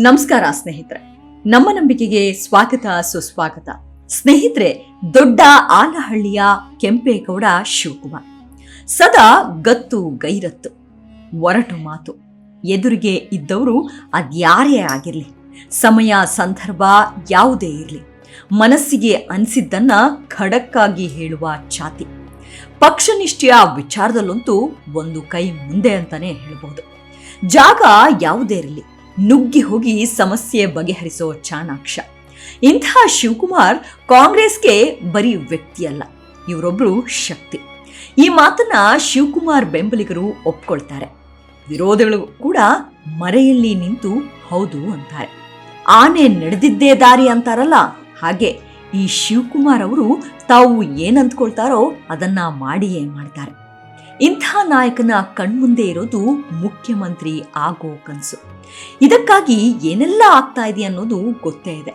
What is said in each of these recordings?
ನಮಸ್ಕಾರ ಸ್ನೇಹಿತರೆ. ನಮ್ಮ ನಂಬಿಕೆಗೆ ಸ್ವಾಗತ, ಸುಸ್ವಾಗತ. ಸ್ನೇಹಿತರೆ, ದೊಡ್ಡ ಆಲಹಳ್ಳಿಯ ಕೆಂಪೇಗೌಡ ಶಿವಕುಮಾರ್. ಸದಾ ಗತ್ತು ಗೈರತ್ತು, ಒರಟು ಮಾತು. ಎದುರಿಗೆ ಇದ್ದವರು ಅದ್ಯಾರೇ ಆಗಿರಲಿ, ಸಮಯ ಸಂದರ್ಭ ಯಾವುದೇ ಇರಲಿ, ಮನಸ್ಸಿಗೆ ಅನಿಸಿದ್ದನ್ನ ಖಡಕ್ಕಾಗಿ ಹೇಳುವ ಛಾತಿ. ಪಕ್ಷನಿಷ್ಠೆಯ ವಿಚಾರದಲ್ಲಂತೂ ಒಂದು ಕೈ ಮುಂದೆ ಅಂತಾನೆ ಹೇಳ್ಬೋದು ಜಾಗ ಯಾವುದೇ ಇರಲಿ ನುಗ್ಗಿ ಹೋಗಿ ಸಮಸ್ಯೆ ಬಗೆಹರಿಸೋ ಚಾಣಾಕ್ಷ. ಇಂತಹ ಶಿವಕುಮಾರ್ ಕಾಂಗ್ರೆಸ್ಗೆ ಬರೀ ವ್ಯಕ್ತಿಯಲ್ಲ ಇವರೊಬ್ರು ಶಕ್ತಿ. ಈ ಮಾತನ್ನ ಶಿವಕುಮಾರ್ ಬೆಂಬಲಿಗರು ಒಪ್ಕೊಳ್ತಾರೆ. ವಿರೋಧಿಗಳು ಕೂಡ ಮರೆಯಲ್ಲಿ ನಿಂತು ಹೌದು ಅಂತಾರೆ. ಆನೆ ನಡೆದಿದ್ದೇ ದಾರಿ ಅಂತಾರಲ್ಲ, ಹಾಗೆ ಈ ಶಿವಕುಮಾರ್ ಅವರು ತಾವು ಏನಂದ್ಕೊಳ್ತಾರೋ ಅದನ್ನ ಮಾಡಿಯೇ ಮಾಡ್ತಾರೆ. ಇಂಥ ನಾಯಕನ ಕಣ್ಮುಂದೆ ಇರೋದು ಮುಖ್ಯಮಂತ್ರಿ ಆಗೋ ಕನಸು. ಇದಕ್ಕಾಗಿ ಏನೆಲ್ಲ ಆಗ್ತಾ ಇದೆ ಅನ್ನೋದು ಗೊತ್ತೇ ಇದೆ.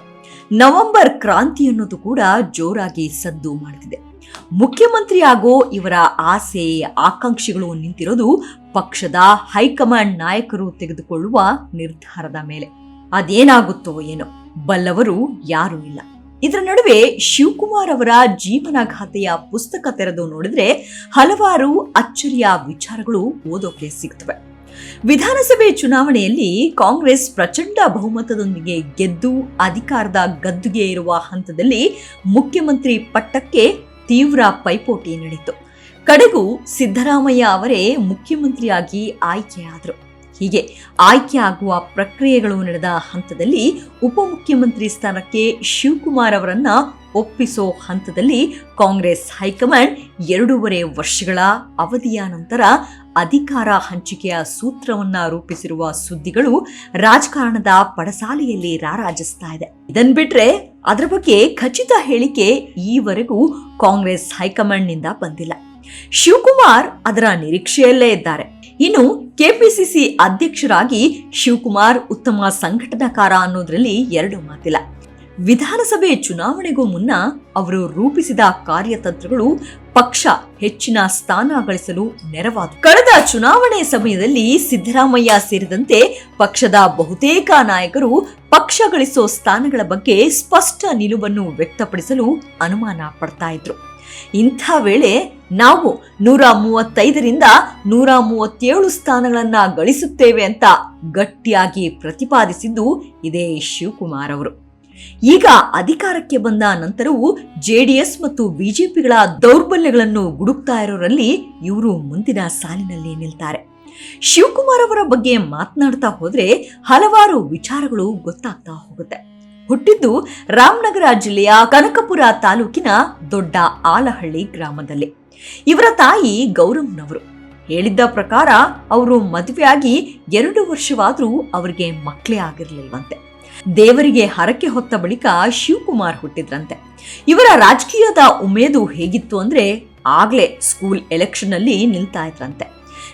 ನವೆಂಬರ್ ಕ್ರಾಂತಿ ಅನ್ನೋದು ಕೂಡ ಜೋರಾಗಿ ಸದ್ದು ಮಾಡ್ತಿದೆ. ಮುಖ್ಯಮಂತ್ರಿ ಆಗೋ ಇವರ ಆಸೆ, ಆಕಾಂಕ್ಷೆಗಳು ನಿಂತಿರೋದು ಪಕ್ಷದ ಹೈಕಮಾಂಡ್ ನಾಯಕರು ತೆಗೆದುಕೊಳ್ಳುವ ನಿರ್ಧಾರದ ಮೇಲೆ. ಅದೇನಾಗುತ್ತೋ ಏನೋ, ಬಲ್ಲವರು ಯಾರೂ ಇಲ್ಲ. ಇದರ ನಡುವೆ ಶಿವಕುಮಾರ್ ಅವರ ಜೀವನಗಾಥೆಯ ಪುಸ್ತಕ ತೆರೆದು ನೋಡಿದ್ರೆ ಹಲವಾರು ಅಚ್ಚರಿಯ ವಿಚಾರಗಳು ಓದೋಕೆ ಸಿಗ್ತವೆ. ವಿಧಾನಸಭೆ ಚುನಾವಣೆಯಲ್ಲಿ ಕಾಂಗ್ರೆಸ್ ಪ್ರಚಂಡ ಬಹುಮತದೊಂದಿಗೆ ಗೆದ್ದು ಅಧಿಕಾರದ ಗದ್ದುಗೆ ಇರುವ ಹಂತದಲ್ಲಿ ಮುಖ್ಯಮಂತ್ರಿ ಪಟ್ಟಕ್ಕೆ ತೀವ್ರ ಪೈಪೋಟಿ ನಡೆಯಿತು. ಕಡೆಗು ಸಿದ್ದರಾಮಯ್ಯ ಅವರೇ ಮುಖ್ಯಮಂತ್ರಿಯಾಗಿ ಆಯ್ಕೆಯಾದರು. ಹೀಗೆ ಆಯ್ಕೆಯಾಗುವ ಪ್ರಕ್ರಿಯೆಗಳು ನಡೆದ ಹಂತದಲ್ಲಿ ಉಪಮುಖ್ಯಮಂತ್ರಿ ಸ್ಥಾನಕ್ಕೆ ಶಿವಕುಮಾರ್ ಅವರನ್ನ ಒಪ್ಪಿಸೋ ಹಂತದಲ್ಲಿ ಕಾಂಗ್ರೆಸ್ ಹೈಕಮಾಂಡ್ ಎರಡೂವರೆ ವರ್ಷಗಳ ಅವಧಿಯ ನಂತರ ಅಧಿಕಾರ ಹಂಚಿಕೆಯ ಸೂತ್ರವನ್ನ ರೂಪಿಸಿರುವ ಸುದ್ದಿಗಳು ರಾಜಕಾರಣದ ಪಡಸಾಲೆಯಲ್ಲಿ ರಾರಾಜಿಸ್ತಾ ಇದೆ. ಇದನ್ ಬಿಟ್ರೆ ಅದರ ಬಗ್ಗೆ ಖಚಿತ ಹೇಳಿಕೆ ಈವರೆಗೂ ಕಾಂಗ್ರೆಸ್ ಹೈಕಮಾಂಡ್ನಿಂದ ಬಂದಿಲ್ಲ. ಶಿವಕುಮಾರ್ ಅದರ ನಿರೀಕ್ಷೆಯಲ್ಲೇ ಇದ್ದಾರೆ. ಇನ್ನು ಕೆಪಿಸಿಸಿ ಅಧ್ಯಕ್ಷರಾಗಿ ಶಿವಕುಮಾರ್ ಉತ್ತಮ ಸಂಘಟನಾಕಾರ ಅನ್ನೋದ್ರಲ್ಲಿ ಎರಡು ಮಾತಿಲ್ಲ. ವಿಧಾನಸಭೆ ಚುನಾವಣೆಗೂ ಮುನ್ನ ಅವರು ರೂಪಿಸಿದ ಕಾರ್ಯತಂತ್ರಗಳು ಪಕ್ಷ ಹೆಚ್ಚಿನ ಸ್ಥಾನ ಗಳಿಸಲು ನೆರವಾದ. ಕಳೆದ ಚುನಾವಣೆ ಸಮಯದಲ್ಲಿ ಸಿದ್ದರಾಮಯ್ಯ ಸೇರಿದಂತೆ ಪಕ್ಷದ ಬಹುತೇಕ ನಾಯಕರು ಪಕ್ಷ ಗಳಿಸೋ ಸ್ಥಾನಗಳ ಬಗ್ಗೆ ಸ್ಪಷ್ಟ ನಿಲುವನ್ನು ವ್ಯಕ್ತಪಡಿಸಲು ಅನುಮಾನ ಪಡ್ತಾ ಇದ್ರು. ಇಂಥ ವೇಳೆ ನಾವು ನೂರ ಮೂವತ್ತೈದರಿಂದ ನೂರ ಮೂವತ್ತೇಳು ಸ್ಥಾನಗಳನ್ನ ಗಳಿಸುತ್ತೇವೆ ಅಂತ ಗಟ್ಟಿಯಾಗಿ ಪ್ರತಿಪಾದಿಸಿದ್ದು ಇದೇ ಶಿವಕುಮಾರ್ ಅವರು. ಈಗ ಅಧಿಕಾರಕ್ಕೆ ಬಂದ ನಂತರವೂ ಜೆಡಿಎಸ್ ಮತ್ತು ಬಿಜೆಪಿಗಳ ದೌರ್ಬಲ್ಯಗಳನ್ನು ಗುಡುಕ್ತಾ ಇರೋರಲ್ಲಿ ಇವರು ಮುಂದಿನ ಸಾಲಿನಲ್ಲಿ ನಿಲ್ತಾರೆ. ಶಿವಕುಮಾರ್ ಅವರ ಬಗ್ಗೆ ಮಾತನಾಡ್ತಾ ಹೋದ್ರೆ ಹಲವಾರು ವಿಚಾರಗಳು ಗೊತ್ತಾಗ್ತಾ ಹೋಗುತ್ತೆ. ಹುಟ್ಟಿದ್ದು ರಾಮನಗರ ಜಿಲ್ಲೆಯ ಕನಕಪುರ ತಾಲೂಕಿನ ದೊಡ್ಡ ಆಲಹಳ್ಳಿ ಗ್ರಾಮದಲ್ಲಿ. ಇವರ ತಾಯಿ ಗೌರಮ್ನವರು. ಹೇಳಿದ್ದ ಪ್ರಕಾರ ಅವರು ಮದುವೆಯಾಗಿ ಎರಡು ವರ್ಷವಾದರೂ ಅವರಿಗೆ ಮಕ್ಕಳೇ ಆಗಿರಲಿಲ್ವಂತೆ. ದೇವರಿಗೆ ಹರಕೆ ಹೊತ್ತ ಬಳಿಕ ಶಿವಕುಮಾರ್ ಹುಟ್ಟಿದ್ರಂತೆ. ಇವರ ರಾಜಕೀಯದ ಉಮೇದು ಹೇಗಿತ್ತು ಅಂದ್ರೆ ಆಗ್ಲೇ ಸ್ಕೂಲ್ ಎಲೆಕ್ಷನ್ ಅಲ್ಲಿ ನಿಲ್ತಾ ಇದ್ರಂತೆ.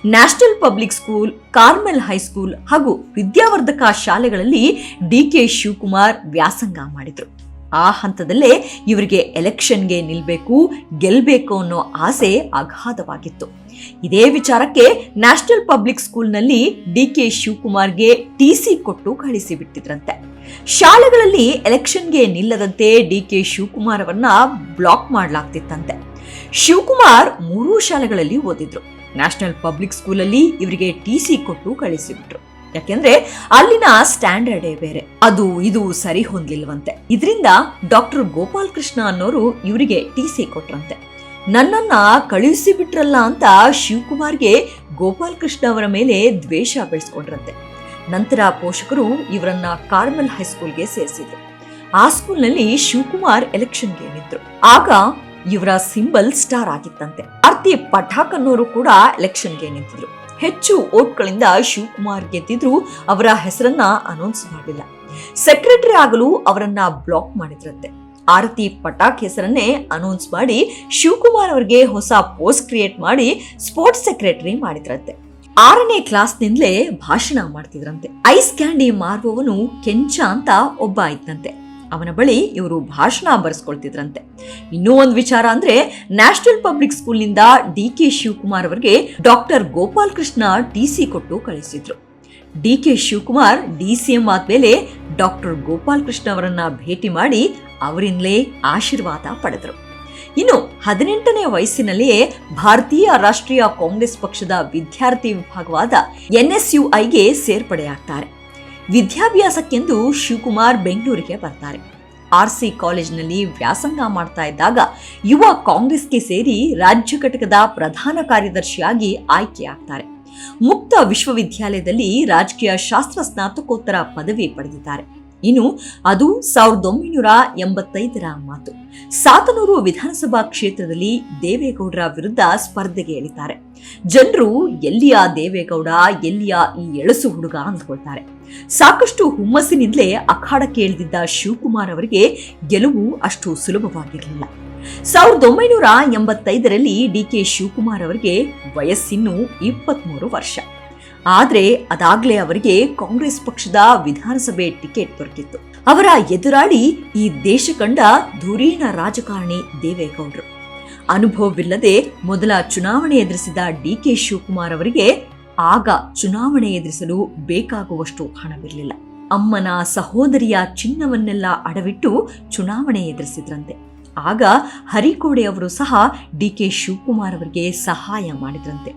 National public school, Carmel high school ಹಾಗೂ ವಿದ್ಯಾವರ್ಧಕ ಶಾಲೆಗಳಲ್ಲಿ ಡಿ ಕೆ ಶಿವಕುಮಾರ್ ವ್ಯಾಸಂಗ ಮಾಡಿದ್ರು. ಆ ಹಂತದಲ್ಲೇ ಇವರಿಗೆ ಎಲೆಕ್ಷನ್ಗೆ ನಿಲ್ಬೇಕು ಗೆಲ್ಲಬೇಕು ಅನ್ನೋ ಆಸೆ ಅಗಾಧವಾಗಿತ್ತು ಇದೇ ವಿಚಾರಕ್ಕೆ ನ್ಯಾಷನಲ್ ಪಬ್ಲಿಕ್ ಸ್ಕೂಲ್ನಲ್ಲಿ ಡಿ ಕೆ ಶಿವಕುಮಾರ್ಗೆ ಟಿಸಿ ಕೊಟ್ಟು ಕಳಿಸಿಬಿಟ್ಟಿದ್ರಂತೆ ಶಾಲೆಗಳಲ್ಲಿ ಎಲೆಕ್ಷನ್ಗೆ ನಿಲ್ಲದಂತೆ ಡಿ ಕೆ ಶಿವಕುಮಾರ್ ಅವರನ್ನ ಬ್ಲಾಕ್ ಮಾಡಲಾಗ್ತಿತ್ತಂತೆ. ಶಿವಕುಮಾರ್ ಮೂರೂ ಶಾಲೆಗಳಲ್ಲಿ ಓದಿದ್ರು. ನ್ಯಾಷನಲ್ ಪಬ್ಲಿಕ್ ಸ್ಕೂಲಲ್ಲಿ ಇವರಿಗೆ ಟಿ ಸಿ ಕೊಟ್ಟು ಕಳಿಸಿಬಿಟ್ರು ಯಾಕೆಂದ್ರೆ ಅಲ್ಲಿನ ಸ್ಟ್ಯಾಂಡರ್ಡೇ ಬೇರೆ. ಅದು ಇದು ಸರಿ ಹೊಂದ್ಲಿಲ್ವಂತೆ. ಇದರಿಂದ ಡಾಕ್ಟರ್ ಗೋಪಾಲ್ ಕೃಷ್ಣ ಅನ್ನೋರು ಇವರಿಗೆ ಟಿ ಸಿ ಕೊಟ್ರಂತೆ. ನನ್ನನ್ನ ಕಳುಹಿಸಿ ಬಿಟ್ರಲ್ಲ ಅಂತ ಶಿವಕುಮಾರ್ಗೆ ಗೋಪಾಲ್ ಕೃಷ್ಣ ಅವರ ಮೇಲೆ ದ್ವೇಷ ಬೆಳೆಸ್ಕೊಂಡ್ರಂತೆ. ನಂತರ ಪೋಷಕರು ಇವರನ್ನ ಕಾರ್ಮೆಲ್ ಹೈಸ್ಕೂಲ್ಗೆ ಸೇರಿಸಿದ್ರು. ಆ ಸ್ಕೂಲ್ನಲ್ಲಿ ಶಿವಕುಮಾರ್ ಎಲೆಕ್ಷನ್ಗೆ ನಿಂತರು. ಆಗ ಇವರ ಸಿಂಬಲ್ ಸ್ಟಾರ್ ಆಗಿತ್ತಂತೆ. ಆರ್ತಿ ಪಠಾಕ್ ಅನ್ನೋರು ಕೂಡ ಎಲೆಕ್ಷನ್ಗೆ ನಿಂತಿದ್ರು. ಹೆಚ್ಚು ಓಟ್ಗಳಿಂದ ಶಿವಕುಮಾರ್ ಗೆದ್ದಿದ್ರು, ಅವರ ಹೆಸರನ್ನ ಅನೌನ್ಸ್ ಮಾಡಿಲ್ಲ. ಸೆಕ್ರೆಟರಿ ಆಗಲು ಅವರನ್ನ ಬ್ಲಾಕ್ ಮಾಡಿದ್ರಂತೆ. ಆರತಿ ಪಟಾಕ್ ಹೆಸರನ್ನೇ ಅನೌನ್ಸ್ ಮಾಡಿ ಶಿವಕುಮಾರ್ ಅವರಿಗೆ ಹೊಸ ಪೋಸ್ಟ್ ಕ್ರಿಯೇಟ್ ಮಾಡಿ ಸ್ಪೋರ್ಟ್ಸ್ ಸೆಕ್ರೆಟರಿ ಮಾಡಿದ್ರಂತೆ. ಆರನೇ ಕ್ಲಾಸ್ನಿಂದಲೇ ಭಾಷಣ ಮಾಡ್ತಿದ್ರಂತೆ. ಐಸ್ ಕ್ಯಾಂಡಿ ಮಾರುವವನು ಕೆಂಚ ಅಂತ ಒಬ್ಬ ಇದ್ದಂತೆ. ಅವನ ಬಳಿ ಇವರು ಭಾಷಣ ಬರೆಸ್ಕೊಳ್ತಿದ್ರಂತೆ. ಇನ್ನೂ ಒಂದು ವಿಚಾರ ಅಂದ್ರೆ ನ್ಯಾಷನಲ್ ಪಬ್ಲಿಕ್ ಸ್ಕೂಲ್ನಿಂದ ಡಿ ಕೆ ಶಿವಕುಮಾರ್ ಅವರಿಗೆ doctor Gopal Krishna T C ಕೊಟ್ಟು ಕಳಿಸಿದ್ರು. D K Shivakumar D C DCM ಆದ್ಮೇಲೆ ಡಾಕ್ಟರ್ ಗೋಪಾಲ್ ಕೃಷ್ಣ ಅವರನ್ನ ಭೇಟಿ ಮಾಡಿ ಅವರಿಂದಲೇ ಆಶೀರ್ವಾದ ಪಡೆದರು. ಇನ್ನು ಹದಿನೆಂಟನೇ ವಯಸ್ಸಿನಲ್ಲಿಯೇ ಭಾರತೀಯ ರಾಷ್ಟ್ರೀಯ ಕಾಂಗ್ರೆಸ್ ಪಕ್ಷದ ವಿದ್ಯಾರ್ಥಿ ವಿಭಾಗವಾದ ಎನ್ಎಸ್ಯುಐಗೆ ಸೇರ್ಪಡೆಯಾಗ್ತಾರೆ. ವಿದ್ಯಾಭ್ಯಾಸಕ್ಕೆಂದು ಶಿವಕುಮಾರ್ ಬೆಂಗಳೂರಿಗೆ ಬರ್ತಾರೆ. ಆರ್ಸಿ ಕಾಲೇಜಿನಲ್ಲಿ ವ್ಯಾಸಂಗ ಮಾಡ್ತಾ ಇದ್ದಾಗ ಯುವ ಕಾಂಗ್ರೆಸ್ಗೆ ಸೇರಿ ರಾಜ್ಯ ಘಟಕದ ಪ್ರಧಾನ ಕಾರ್ಯದರ್ಶಿಯಾಗಿ ಆಯ್ಕೆಯಾಗ್ತಾರೆ ಮುಕ್ತ ವಿಶ್ವವಿದ್ಯಾಲಯದಲ್ಲಿ ರಾಜಕೀಯ ಶಾಸ್ತ್ರ ಸ್ನಾತಕೋತ್ತರ ಪದವಿ ಪಡೆದಿದ್ದಾರೆ. ಇನ್ನು ಅದು ಸಾವಿರದ ಒಂಬೈನೂರ ಎಂಬತ್ತೈದರ ಮಾತು. ಸಾತನೂರು ವಿಧಾನಸಭಾ ಕ್ಷೇತ್ರದಲ್ಲಿ ದೇವೇಗೌಡರ ವಿರುದ್ಧ ಸ್ಪರ್ಧೆಗೆ ಇಳಿತಾರೆ. ಜನರು ಎಲ್ಲಿಯ ದೇವೇಗೌಡ, ಎಲ್ಲಿಯ ಈ ಎಳಸು ಹುಡುಗ ಅಂದ್ಕೊಳ್ತಾರೆ. ಸಾಕಷ್ಟು ಹುಮ್ಮಸ್ಸಿನಿಂದಲೇ ಅಖಾಡಕ್ಕೆ ಇಳಿದಿದ್ದ ಶಿವಕುಮಾರ್ ಅವರಿಗೆ ಗೆಲುವು ಅಷ್ಟು ಸುಲಭವಾಗಿರಲಿಲ್ಲ. ಸಾವಿರದ ಒಂಬೈನೂರ ಎಂಬತ್ತೈದರಲ್ಲಿ ಡಿ ಕೆ ಶಿವಕುಮಾರ್ ಅವರಿಗೆ ವಯಸ್ಸಿನ್ನು ಇಪ್ಪತ್ಮೂರು ವರ್ಷ. ಆದ್ರೆ ಅದಾಗ್ಲೇ ಅವರಿಗೆ ಕಾಂಗ್ರೆಸ್ ಪಕ್ಷದ ವಿಧಾನಸಭೆ ಟಿಕೆಟ್ ದೊರಕಿತ್ತು. ಅವರ ಎದುರಾಳಿ ಈ ದೇಶ ಕಂಡ ಧುರೀಣ ರಾಜಕಾರಣಿ ದೇವೇಗೌಡರು. ಅನುಭವವಿಲ್ಲದೆ ಮೊದಲ ಚುನಾವಣೆ ಎದುರಿಸಿದ ಡಿ ಕೆ ಶಿವಕುಮಾರ್ ಅವರಿಗೆ ಆಗ ಚುನಾವಣೆ ಎದುರಿಸಲು ಬೇಕಾಗುವಷ್ಟು ಹಣವಿರಲಿಲ್ಲ. ಅಮ್ಮನ ಸಹೋದರಿಯ ಚಿನ್ನವನ್ನೆಲ್ಲ ಅಡವಿಟ್ಟು ಚುನಾವಣೆ ಎದುರಿಸಿದ್ರಂತೆ. ಆಗ ಹರಿಕೋಡೆ ಅವರು ಸಹ ಡಿ ಕೆ ಶಿವಕುಮಾರ್ ಅವರಿಗೆ ಸಹಾಯ ಮಾಡಿದ್ರಂತೆ.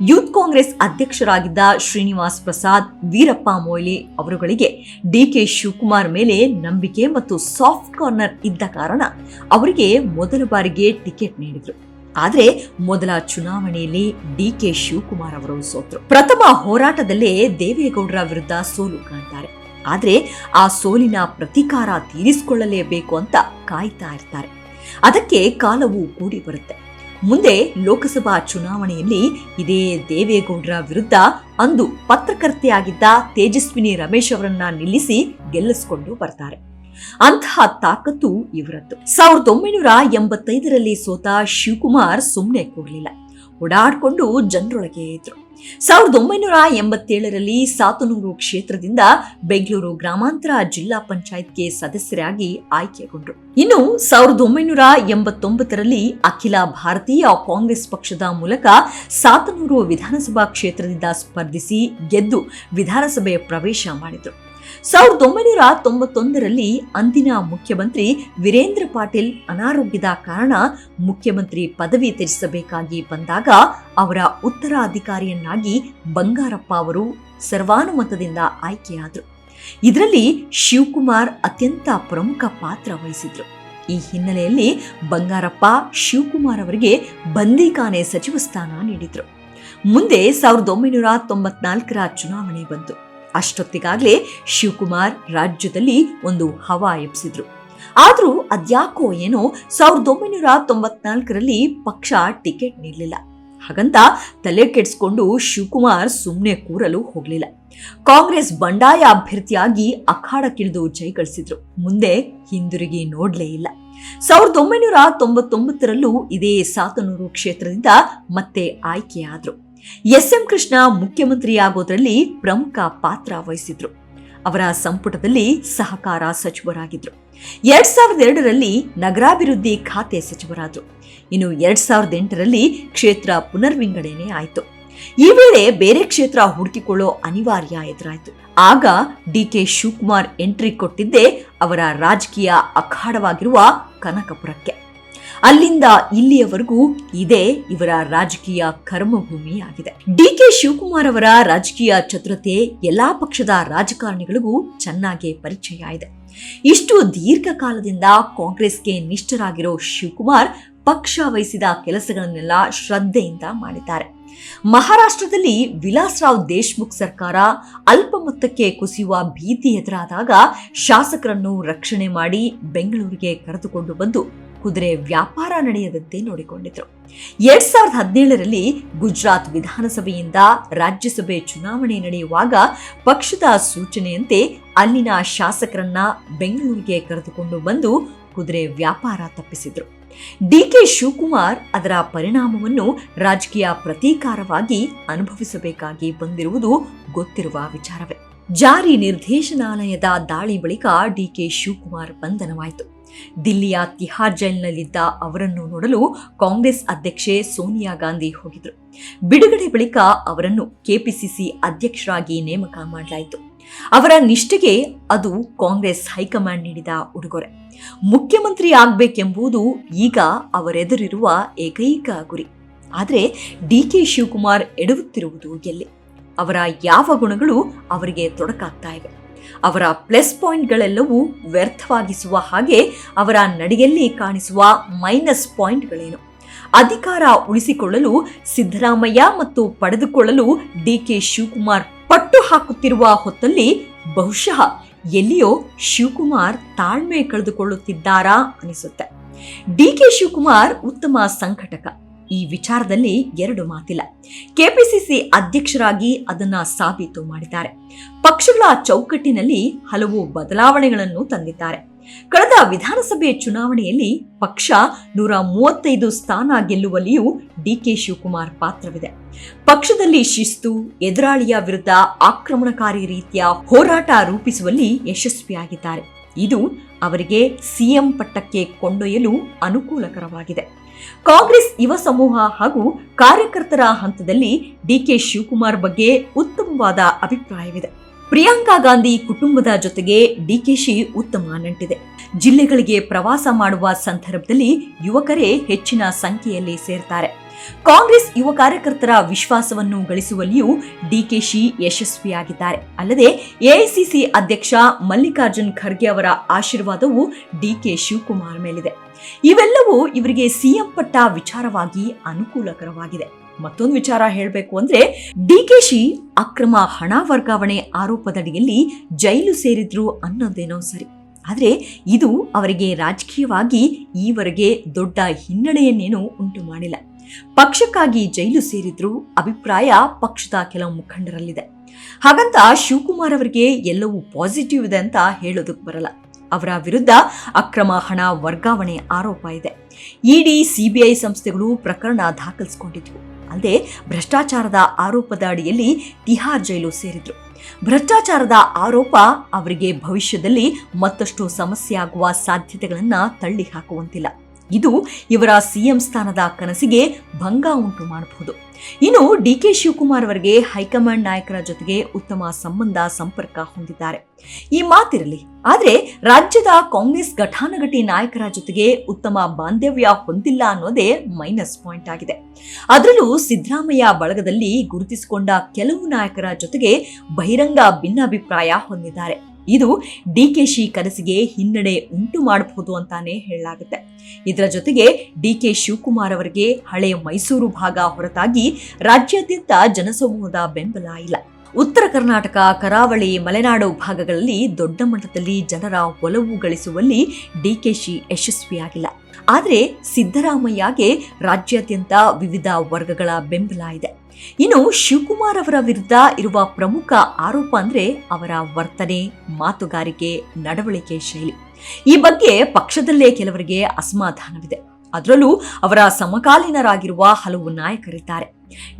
ಯೂತ್ ಕಾಂಗ್ರೆಸ್ ಅಧ್ಯಕ್ಷರಾಗಿದ್ದ ಶ್ರೀನಿವಾಸ್ ಪ್ರಸಾದ್, ವೀರಪ್ಪ ಮೊಯ್ಲಿ ಅವರುಗಳಿಗೆ ಡಿ ಕೆ ಶಿವಕುಮಾರ್ ಮೇಲೆ ನಂಬಿಕೆ ಮತ್ತು ಸಾಫ್ಟ್ ಕಾರ್ನರ್ ಇದ್ದ ಕಾರಣ ಅವರಿಗೆ ಮೊದಲ ಬಾರಿಗೆ ಟಿಕೆಟ್ ನೀಡಿದರು. ಆದರೆ ಮೊದಲ ಚುನಾವಣೆಯಲ್ಲಿ ಡಿ ಕೆ ಶಿವಕುಮಾರ್ ಅವರು ಸೋತರು. ಪ್ರಥಮ ಹೋರಾಟದಲ್ಲೇ ದೇವೇಗೌಡರ ವಿರುದ್ಧ ಸೋಲು ಕಾಣ್ತಾರೆ. ಆದ್ರೆ ಆ ಸೋಲಿನ ಪ್ರತೀಕಾರ ತೀರಿಸಿಕೊಳ್ಳಲೇಬೇಕು ಅಂತ ಕಾಯ್ತಾ ಇರ್ತಾರೆ. ಅದಕ್ಕೆ ಕಾಲವು ಕೂಡಿ ಬರುತ್ತೆ. ಮುಂದೆ ಲೋಕಸಭಾ ಚುನಾವಣೆಯಲ್ಲಿ ಇದೇ ದೇವೇಗೌಡರ ವಿರುದ್ಧ ಅಂದು ಪತ್ರಕರ್ತೆಯಾಗಿದ್ದ ತೇಜಸ್ವಿನಿ ರಮೇಶ್ ಅವರನ್ನ ನಿಲ್ಲಿಸಿ ಗೆಲ್ಲಿಸಿಕೊಂಡು ಬರ್ತಾರೆ. ಅಂತಹ ತಾಕತ್ತು ಇವರದ್ದು. ಸಾವಿರದ ಒಂಬೈನೂರ ಎಂಬತ್ತೈದರಲ್ಲಿ ಸೋತ ಶಿವಕುಮಾರ್ ಸುಮ್ಮನೆ ಕೂಡಲಿಲ್ಲ ಓಡಾಡಿಕೊಂಡು ಜನರೊಳಗೆ ಇದ್ರು. ಸಾವಿರದ ಒಂಬೈನೂರ ಎಂಬತ್ತೇಳರಲ್ಲಿ ಸಾತನೂರು ಕ್ಷೇತ್ರದಿಂದ ಬೆಂಗಳೂರು ಗ್ರಾಮಾಂತರ ಜಿಲ್ಲಾ ಪಂಚಾಯತ್ಗೆ ಸದಸ್ಯರಾಗಿ ಆಯ್ಕೆಗೊಂಡರು ಇನ್ನು ಸಾವಿರದ ಒಂಬೈನೂರ ಎಂಬತ್ತೊಂಬತ್ತರಲ್ಲಿ ಅಖಿಲ ಭಾರತೀಯ ಕಾಂಗ್ರೆಸ್ ಪಕ್ಷದ ಮೂಲಕ ಸಾತನೂರು ವಿಧಾನಸಭಾ ಕ್ಷೇತ್ರದಿಂದ ಸ್ಪರ್ಧಿಸಿ ಗೆದ್ದು ವಿಧಾನಸಭೆ ಪ್ರವೇಶ ಮಾಡಿದ್ರು. ಸಾವಿರದ ಒಂಬೈನೂರ ತೊಂಬತ್ತೊಂದರಲ್ಲಿ ಅಂದಿನ ಮುಖ್ಯಮಂತ್ರಿ ವೀರೇಂದ್ರ ಪಾಟೀಲ್ ಅನಾರೋಗ್ಯದ ಕಾರಣ ಮುಖ್ಯಮಂತ್ರಿ ಪದವಿ ತ್ಯಜಿಸಬೇಕಾಗಿ ಬಂದಾಗ ಅವರ ಉತ್ತರಾಧಿಕಾರಿಯನ್ನಾಗಿ ಬಂಗಾರಪ್ಪ ಅವರು ಸರ್ವಾನುಮತದಿಂದ ಆಯ್ಕೆಯಾದರು. ಇದರಲ್ಲಿ ಶಿವಕುಮಾರ್ ಅತ್ಯಂತ ಪ್ರಮುಖ ಪಾತ್ರ ವಹಿಸಿದ್ರು. ಈ ಹಿನ್ನೆಲೆಯಲ್ಲಿ ಬಂಗಾರಪ್ಪ ಶಿವಕುಮಾರ್ ಅವರಿಗೆ ಬಂದಿಖಾನೆ ಸಚಿವ ಸ್ಥಾನ ನೀಡಿದ್ರು. ಮುಂದೆ ಸಾವಿರದ ಒಂಬೈನೂರ ತೊಂಬತ್ನಾಲ್ಕರ ಚುನಾವಣೆ ಬಂತು. ಅಷ್ಟೊತ್ತಿಗಾಗಲೇ ಶಿವಕುಮಾರ್ ರಾಜ್ಯದಲ್ಲಿ ಒಂದು ಹವಾ ಎಬ್ಸಿದ್ರು. ಆದರೂ ಅದ್ಯಾಕೋ ಏನೋ ಸಾವಿರದ ಒಂಬೈನೂರ ತೊಂಬತ್ನಾಲ್ಕರಲ್ಲಿ ಪಕ್ಷ ಟಿಕೆಟ್ ನೀಡಲಿಲ್ಲ. ಹಾಗಂತ ತಲೆ ಕೆಡಿಸ್ಕೊಂಡು ಶಿವಕುಮಾರ್ ಸುಮ್ಮನೆ ಕೂರಲು ಹೋಗಲಿಲ್ಲ. ಕಾಂಗ್ರೆಸ್ ಬಂಡಾಯ ಅಭ್ಯರ್ಥಿಯಾಗಿ ಅಖಾಡಕ್ಕಿಳಿದು ಜಯಗಳಿಸಿದ್ರು ಮುಂದೆ ಹಿಂದಿರುಗಿ ನೋಡಲೇ ಇಲ್ಲ. ಸಾವಿರದ ಒಂಬೈನೂರ ತೊಂಬತ್ತೊಂಬತ್ತರಲ್ಲೂ ಇದೇ ಸಾತನೂರು ಕ್ಷೇತ್ರದಿಂದ ಮತ್ತೆ ಆಯ್ಕೆಯಾದ್ರು. ಎಸ್ ಎಂ ಕೃಷ್ಣ ಮುಖ್ಯಮಂತ್ರಿಯಾಗೋದ್ರಲ್ಲಿ ಪ್ರಮುಖ ಪಾತ್ರ ವಹಿಸಿದ್ರು. ಅವರ ಸಂಪುಟದಲ್ಲಿ ಸಹಕಾರ ಸಚಿವರಾಗಿದ್ರು. ಎರಡ್ ಸಾವಿರದ ಎರಡರಲ್ಲಿ ನಗರಾಭಿವೃದ್ಧಿ ಖಾತೆ ಸಚಿವರಾದ್ರು. ಇನ್ನು ಎರಡ್ ಸಾವಿರದ ಎಂಟರಲ್ಲಿ ಕ್ಷೇತ್ರ ಪುನರ್ವಿಂಗಡಣೆ ಆಯಿತು. ಈ ವೇಳೆ ಬೇರೆ ಕ್ಷೇತ್ರ ಹುಡುಕಿಕೊಳ್ಳೋ ಅನಿವಾರ್ಯ ಎದುರಾಯಿತು. ಆಗ ಡಿ ಕೆ ಶಿವಕುಮಾರ್ ಎಂಟ್ರಿ ಕೊಟ್ಟಿದ್ದೇ ಅವರ ರಾಜಕೀಯ ಅಖಾಡವಾಗಿರುವ ಕನಕಪುರಕ್ಕೆ. ಅಲ್ಲಿಂದ ಇಲ್ಲಿಯವರೆಗೂ ಇದೇ ಇವರ ರಾಜಕೀಯ ಕರ್ಮಭೂಮಿಯಾಗಿದೆ. ಡಿ ಕೆ ಶಿವಕುಮಾರ್ ಅವರ ರಾಜಕೀಯ ಚತುರತೆ ಎಲ್ಲಾ ಪಕ್ಷದ ರಾಜಕಾರಣಿಗಳಿಗೂ ಚೆನ್ನಾಗಿ ಪರಿಚಯ ಇದೆ ಇಷ್ಟು ದೀರ್ಘಕಾಲದಿಂದ ಕಾಂಗ್ರೆಸ್ಗೆ ನಿಷ್ಠರಾಗಿರೋ ಶಿವಕುಮಾರ್ ಪಕ್ಷ ವಹಿಸಿದ ಕೆಲಸಗಳನ್ನೆಲ್ಲ ಶ್ರದ್ಧೆಯಿಂದ ಮಾಡಿದ್ದಾರೆ. ಮಹಾರಾಷ್ಟ್ರದಲ್ಲಿ ವಿಲಾಸರಾವ್ ದೇಶ್ಮುಖ್ ಸರ್ಕಾರ ಅಲ್ಪ ಮೊತ್ತಕ್ಕೆ ಕುಸಿಯುವ ಭೀತಿ ಎದುರಾದಾಗ ಶಾಸಕರನ್ನು ರಕ್ಷಣೆ ಮಾಡಿ ಬೆಂಗಳೂರಿಗೆ ಕರೆದುಕೊಂಡು ಬಂದು ಕುದುರೆ ವ್ಯಾಪಾರ ನಡೆಯದಂತೆ ನೋಡಿಕೊಂಡಿದ್ರು. ಎರಡ್ ಸಾವಿರದ ಹದಿನೇಳರಲ್ಲಿ ಗುಜರಾತ್ ವಿಧಾನಸಭೆಯಿಂದ ರಾಜ್ಯಸಭೆ ಚುನಾವಣೆ ನಡೆಯುವಾಗ ಪಕ್ಷದ ಸೂಚನೆಯಂತೆ ಅಲ್ಲಿನ ಶಾಸಕರನ್ನ ಬೆಂಗಳೂರಿಗೆ ಕರೆದುಕೊಂಡು ಬಂದು ಕುದುರೆ ವ್ಯಾಪಾರ ತಪ್ಪಿಸಿದ್ರು. ಡಿಕೆ ಶಿವಕುಮಾರ್ ಅದರ ಪರಿಣಾಮವನ್ನು ರಾಜಕೀಯ ಪ್ರತೀಕಾರವಾಗಿ ಅನುಭವಿಸಬೇಕಾಗಿ ಬಂದಿರುವುದು ಗೊತ್ತಿರುವ ವಿಚಾರವೇ. ಜಾರಿ ನಿರ್ದೇಶನಾಲಯದ ದಾಳಿ ಬಳಿಕ ಡಿಕೆ ಶಿವಕುಮಾರ್ ಬಂಧನವಾಯಿತು. ದಿಲ್ಲಿಯ ತಿಹಾರ್ ಜೈಲ್ನಲ್ಲಿದ್ದ ಅವರನ್ನು ನೋಡಲು ಕಾಂಗ್ರೆಸ್ ಅಧ್ಯಕ್ಷೆ ಸೋನಿಯಾ ಗಾಂಧಿ ಹೋಗಿದ್ರು. ಬಿಡುಗಡೆ ಬಳಿಕ ಅವರನ್ನು ಕೆಪಿಸಿಸಿ ಅಧ್ಯಕ್ಷರಾಗಿ ನೇಮಕ ಮಾಡಲಾಯಿತು. ಅವರ ನಿಷ್ಠೆಗೆ ಅದು ಕಾಂಗ್ರೆಸ್ ಹೈಕಮಾಂಡ್ ನೀಡಿದ ಉಡುಗೊರೆ. ಮುಖ್ಯಮಂತ್ರಿ ಆಗಬೇಕೆಂಬುದು ಈಗ ಅವರೆದುರಿರುವ ಏಕೈಕ ಗುರಿ. ಆದರೆ ಡಿ ಕೆ ಶಿವಕುಮಾರ್ ಎಡವುತ್ತಿರುವುದು ಎಲ್ಲಿ? ಅವರ ಯಾವ ಗುಣಗಳು ಅವರಿಗೆ ತೊಡಕಾಗ್ತಾ ಇವೆ? ಅವರ ಪ್ಲಸ್ ಪಾಯಿಂಟ್ಗಳೆಲ್ಲವೂ ವ್ಯರ್ಥವಾಗಿಸುವ ಹಾಗೆ ಅವರ ನಡೆಯಲ್ಲಿ ಕಾಣಿಸುವ ಮೈನಸ್ ಪಾಯಿಂಟ್ಗಳೇನು? ಅಧಿಕಾರ ಉಳಿಸಿಕೊಳ್ಳಲು ಸಿದ್ದರಾಮಯ್ಯ ಮತ್ತು ಪಡೆದುಕೊಳ್ಳಲು ಡಿಕೆ ಶಿವಕುಮಾರ್ ಪಟ್ಟು ಹಾಕುತ್ತಿರುವ ಹೊತ್ತಲ್ಲಿ ಬಹುಶಃ ಎಲ್ಲಿಯೋ ಶಿವಕುಮಾರ್ ತಾಳ್ಮೆ ಕಳೆದುಕೊಳ್ಳುತ್ತಿದ್ದಾರಾ ಅನಿಸುತ್ತೆ. ಡಿಕೆ ಶಿವಕುಮಾರ್ ಉತ್ತಮ ಸಂಘಟಕ. ಈ ವಿಚಾರದಲ್ಲಿ ಎರಡು ಮಾತಿಲ್ಲ. ಕೆಪಿಸಿಸಿ ಅಧ್ಯಕ್ಷರಾಗಿ ಅದನ್ನ ಸಾಬೀತು ಮಾಡಿದ್ದಾರೆ. ಪಕ್ಷಗಳ ಚೌಕಟ್ಟಿನಲ್ಲಿ ಹಲವು ಬದಲಾವಣೆಗಳನ್ನು ತಂದಿದ್ದಾರೆ. ಕಳೆದ ವಿಧಾನಸಭೆ ಚುನಾವಣೆಯಲ್ಲಿ ಪಕ್ಷ ನೂರ ಮೂವತ್ತೈದು ಸ್ಥಾನ ಗೆಲ್ಲುವಲ್ಲಿಯೂ ಡಿಕೆ ಶಿವಕುಮಾರ್ ಪಾತ್ರವಿದೆ. ಪಕ್ಷದಲ್ಲಿ ಶಿಸ್ತು, ಎದುರಾಳಿಯ ವಿರುದ್ಧ ಆಕ್ರಮಣಕಾರಿ ರೀತಿಯ ಹೋರಾಟ ರೂಪಿಸುವಲ್ಲಿ ಯಶಸ್ವಿಯಾಗಿದ್ದಾರೆ. ಇದು ಅವರಿಗೆ ಸಿಎಂ ಪಟ್ಟಕ್ಕೆ ಕೊಂಡೊಯ್ಯಲು ಅನುಕೂಲಕರವಾಗಿದೆ. ಕಾಂಗ್ರೆಸ್ ಯುವ ಸಮೂಹ ಹಾಗೂ ಕಾರ್ಯಕರ್ತರ ಹಂತದಲ್ಲಿ ಡಿಕೆ ಶಿವಕುಮಾರ್ ಬಗ್ಗೆ ಉತ್ತಮವಾದ ಅಭಿಪ್ರಾಯವಿದೆ. ಪ್ರಿಯಾಂಕಾ ಗಾಂಧಿ ಕುಟುಂಬದ ಜೊತೆಗೆ ಡಿಕೆಶಿ ಉತ್ತಮ ನಂಟಿದೆ. ಜಿಲ್ಲೆಗಳಿಗೆ ಪ್ರವಾಸ ಮಾಡುವ ಸಂದರ್ಭದಲ್ಲಿ ಯುವಕರೇ ಹೆಚ್ಚಿನ ಸಂಖ್ಯೆಯಲ್ಲಿ ಸೇರ್ತಾರೆ. ಕಾಂಗ್ರೆಸ್ ಯುವ ಕಾರ್ಯಕರ್ತರ ವಿಶ್ವಾಸವನ್ನು ಗಳಿಸುವಲ್ಲಿಯೂ ಡಿಕೆಶಿ ಯಶಸ್ವಿಯಾಗಿದ್ದಾರೆ. ಅಲ್ಲದೆ ಎಐಸಿಸಿ ಅಧ್ಯಕ್ಷ ಮಲ್ಲಿಕಾರ್ಜುನ್ ಖರ್ಗೆ ಅವರ ಆಶೀರ್ವಾದವು ಡಿಕೆ ಶಿವಕುಮಾರ್ ಮೇಲಿದೆ. ಇವೆಲ್ಲವೂ ಇವರಿಗೆ ಸಿಎಂ ಪಟ್ಟ ವಿಚಾರವಾಗಿ ಅನುಕೂಲಕರವಾಗಿದೆ. ಮತ್ತೊಂದು ವಿಚಾರ ಹೇಳಬೇಕು ಅಂದ್ರೆ ಡಿಕೆಶಿ ಅಕ್ರಮ ಹಣ ವರ್ಗಾವಣೆ ಆರೋಪದಡಿಯಲ್ಲಿ ಜೈಲು ಸೇರಿದ್ರು ಅನ್ನೋದೇನೋ ಸರಿ. ಆದರೆ ಇದು ಅವರಿಗೆ ರಾಜಕೀಯವಾಗಿ ಈವರೆಗೆ ದೊಡ್ಡ ಹಿನ್ನಡೆಯನ್ನೇನೂ ಉಂಟು ಮಾಡಿಲ್ಲ. ಪಕ್ಷಕ್ಕಾಗಿ ಜೈಲು ಸೇರಿದ್ರು ಅಭಿಪ್ರಾಯ ಪಕ್ಷದ ಕೆಲವು ಮುಖಂಡರಲ್ಲಿದೆ. ಹಾಗಂತ ಶಿವಕುಮಾರ್ ಅವರಿಗೆ ಎಲ್ಲವೂ ಪಾಸಿಟಿವ್ ಇದೆ ಅಂತ ಹೇಳೋದಕ್ಕೆ ಬರಲ್ಲ. ಅವರ ವಿರುದ್ಧ ಅಕ್ರಮ ಹಣ ವರ್ಗಾವಣೆ ಆರೋಪ ಇದೆ. ಇಡಿ, ಸಿಬಿಐ ಸಂಸ್ಥೆಗಳು ಪ್ರಕರಣ ದಾಖಲಿಸಿಕೊಂಡಿದ್ವು. ಅಲ್ಲದೆ ಭ್ರಷ್ಟಾಚಾರದ ಆರೋಪದ ಅಡಿಯಲ್ಲಿ ತಿಹಾರ್ ಜೈಲು ಸೇರಿದ್ರು. ಭ್ರಷ್ಟಾಚಾರದ ಆರೋಪ ಅವರಿಗೆ ಭವಿಷ್ಯದಲ್ಲಿ ಮತ್ತಷ್ಟು ಸಮಸ್ಯೆ ಆಗುವ ಸಾಧ್ಯತೆಗಳನ್ನು ತಳ್ಳಿ ಹಾಕುವಂತಿಲ್ಲ ಇದು ಇವರ ಸಿಎಂ ಸ್ಥಾನದ ಕನಸಿಗೆ ಭಂಗ ಉಂಟು ಮಾಡಬಹುದು. ಇನ್ನು ಡಿ ಕೆ ಶಿವಕುಮಾರ್ ಅವರಿಗೆ ಹೈಕಮಾಂಡ್ ನಾಯಕರ ಜೊತೆಗೆ ಉತ್ತಮ ಸಂಬಂಧ, ಸಂಪರ್ಕ ಹೊಂದಿದ್ದಾರೆ. ಈ ಮಾತಿರಲಿ, ಆದರೆ ರಾಜ್ಯದ ಕಾಂಗ್ರೆಸ್ ಘಟಾನುಘಟಿ ನಾಯಕರ ಜೊತೆಗೆ ಉತ್ತಮ ಬಾಂಧವ್ಯ ಹೊಂದಿಲ್ಲ ಅನ್ನೋದೇ ಮೈನಸ್ ಪಾಯಿಂಟ್ ಆಗಿದೆ. ಅದರಲ್ಲೂ ಸಿದ್ದರಾಮಯ್ಯ ಬಳಗದಲ್ಲಿ ಗುರುತಿಸಿಕೊಂಡ ಕೆಲವು ನಾಯಕರ ಜೊತೆಗೆ ಬಹಿರಂಗ ಭಿನ್ನಾಭಿಪ್ರಾಯ ಹೊಂದಿದ್ದಾರೆ. ಇದು ಡಿ ಕೆ ಶಿ ಕನಸಿಗೆ ಹಿನ್ನಡೆ ಉಂಟು ಮಾಡಬಹುದು ಅಂತಾನೆ ಹೇಳಲಾಗುತ್ತೆ. ಇದರ ಜೊತೆಗೆ ಡಿ ಕೆ ಶಿವಕುಮಾರ್ ಅವರಿಗೆ ಹಳೆಯ ಮೈಸೂರು ಭಾಗ ಹೊರತಾಗಿ ರಾಜ್ಯಾದ್ಯಂತ ಜನಸಮೂಹದ ಬೆಂಬಲ ಇಲ್ಲ. ಉತ್ತರ ಕರ್ನಾಟಕ, ಕರಾವಳಿ, ಮಲೆನಾಡು ಭಾಗಗಳಲ್ಲಿ ದೊಡ್ಡ ಮಟ್ಟದಲ್ಲಿ ಜನರ ಒಲವು ಗಳಿಸುವಲ್ಲಿ ಡಿ ಕೆ ಶಿ ಯಶಸ್ವಿಯಾಗಿಲ್ಲ. ಆದರೆ ಸಿದ್ದರಾಮಯ್ಯಗೆ ರಾಜ್ಯಾದ್ಯಂತ ವಿವಿಧ ವರ್ಗಗಳ ಬೆಂಬಲ ಇದೆ. ಇನ್ನು ಶಿವಕುಮಾರ್ ಅವರ ವಿರುದ್ಧ ಇರುವ ಪ್ರಮುಖ ಆರೋಪ ಅಂದ್ರೆ ಅವರ ವರ್ತನೆ, ಮಾತುಗಾರಿಕೆ, ನಡವಳಿಕೆ ಶೈಲಿ. ಈ ಬಗ್ಗೆ ಪಕ್ಷದಲ್ಲೇ ಕೆಲವರಿಗೆ ಅಸಮಾಧಾನವಿದೆ. ಅದರಲ್ಲೂ ಅವರ ಸಮಕಾಲೀನರಾಗಿರುವ ಹಲವು ನಾಯಕರಿದ್ದಾರೆ.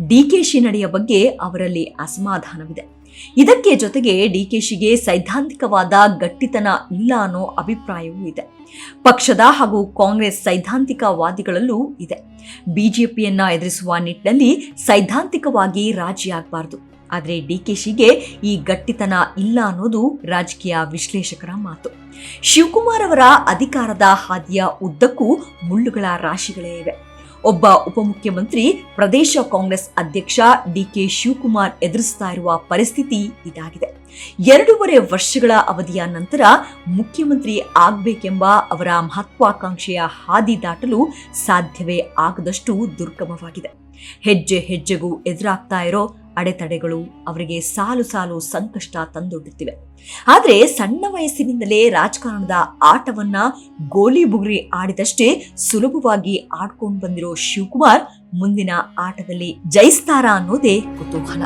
ಡಿಕೆಶಿ ನಡೆಯ ಬಗ್ಗೆ ಅವರಲ್ಲಿ ಅಸಮಾಧಾನವಿದೆ. ಇದಕ್ಕೆ ಜೊತೆಗೆ ಡಿಕೆಶಿಗೆ ಸೈದ್ಧಾಂತಿಕವಾದ ಗಟ್ಟಿತನ ಇಲ್ಲ ಅನ್ನೋ ಅಭಿಪ್ರಾಯವೂ ಇದೆ. ಪಕ್ಷದ ಹಾಗೂ ಕಾಂಗ್ರೆಸ್ ಸೈದ್ಧಾಂತಿಕವಾದಿಗಳಲ್ಲೂ ಇದೆ. ಬಿಜೆಪಿಯನ್ನ ಎದುರಿಸುವ ನಿಟ್ಟಿನಲ್ಲಿ ಸೈದ್ಧಾಂತಿಕವಾಗಿ ರಾಜಿಯಾಗಬಾರದು ಆದರೆ ಡಿಕೆಶಿಗೆ ಈ ಗಟ್ಟಿತನ ಇಲ್ಲ ಅನ್ನೋದು ರಾಜಕೀಯ ವಿಶ್ಲೇಷಕರ ಮಾತು. ಶಿವಕುಮಾರ್ ಅವರ ಅಧಿಕಾರದ ಹಾದಿಯ ಉದ್ದಕ್ಕೂ ಮುಳ್ಳುಗಳ ರಾಶಿಗಳೇ ಇವೆ. ಒಬ್ಬ ಉಪಮುಖ್ಯಮಂತ್ರಿ, ಪ್ರದೇಶ ಕಾಂಗ್ರೆಸ್ ಅಧ್ಯಕ್ಷ ಡಿಕೆ ಶಿವಕುಮಾರ್ ಎದುರಿಸ್ತಾ ಇರುವ ಪರಿಸ್ಥಿತಿ ಇದಾಗಿದೆ. ಎರಡೂವರೆ ವರ್ಷಗಳ ಅವಧಿಯ ನಂತರ ಮುಖ್ಯಮಂತ್ರಿ ಆಗಬೇಕೆಂಬ ಅವರ ಮಹತ್ವಾಕಾಂಕ್ಷೆಯ ಹಾದಿ ದಾಟಲು ಸಾಧ್ಯವೇ ಆಗದಷ್ಟು ದುರ್ಗಮವಾಗಿದೆ. ಹೆಜ್ಜೆ ಹೆಜ್ಜೆಗೂ ಎದುರಾಗ್ತಾ ಇರೋ ಅಡೆತಡೆಗಳು ಅವರಿಗೆ ಸಾಲು ಸಾಲು ಸಂಕಷ್ಟ ತಂದೊಡ್ಡುತ್ತಿವೆ. ಆದರೆ ಸಣ್ಣ ವಯಸ್ಸಿನಿಂದಲೇ ರಾಜಕಾರಣದ ಆಟವನ್ನ ಗೋಲಿ ಬುಗುರಿ ಆಡಿದಷ್ಟೇ ಸುಲಭವಾಗಿ ಆಡ್ಕೊಂಡು ಬಂದಿರೋ ಶಿವಕುಮಾರ್ ಮುಂದಿನ ಆಟದಲ್ಲಿ ಜಯಿಸ್ತಾರಾ ಅನ್ನೋದೇ ಕುತೂಹಲ.